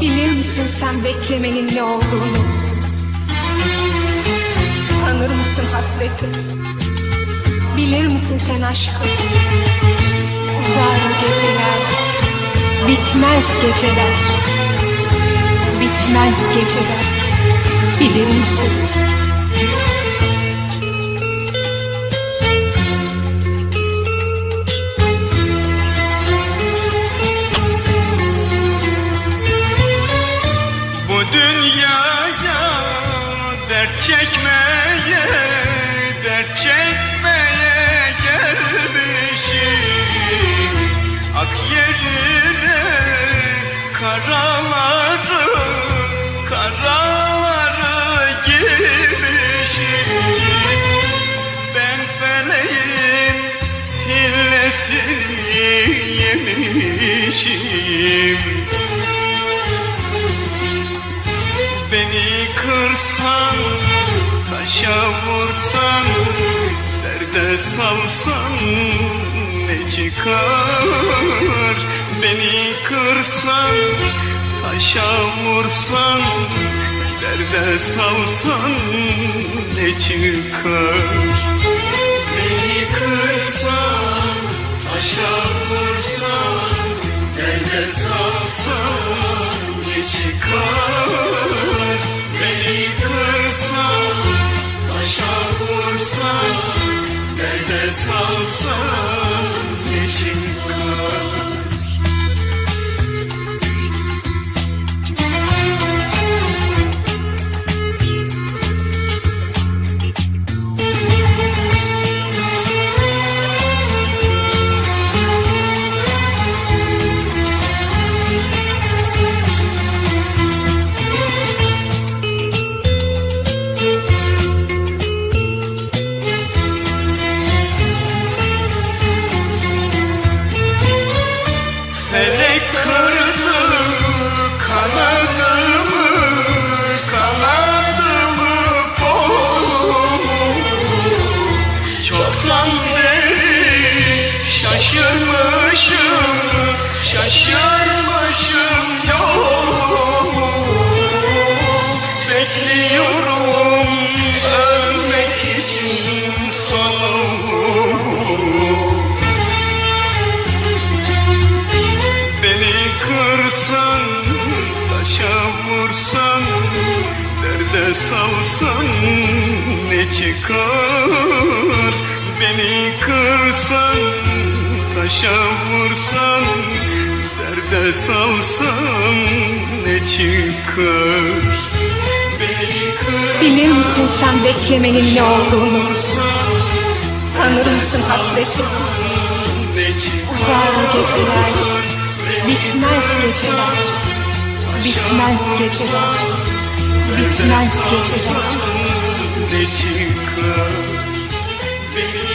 Bilir misin sen beklemenin ne olduğunu? Tanır mısın hasreti? Bilir misin sen aşkı? Uzar geceler, bitmez geceler, bitmez geceler. Bilir misin? Dünyaya dert çekmeye, dert çekmeye gelmişim. Ak yerine karaları, karaları girmişim. Ben feleğin sillesini yemişim Beni kırsan, taşa vursan Derde salsan ne çıkar? Beni kırsan, taşa vursan Derde salsan ne çıkar? Beni kırsan, taşa vursan Salsan ne çıkar? Beni kırsan, taşa vursan Derde salsan ne çıkar? Bilir misin sen beklemenin ne olduğunu? Tanır mısın hasreti? Uzar geceler Bitmez geceler Bitmez geceler bitmez geceler. Ne çıkar benim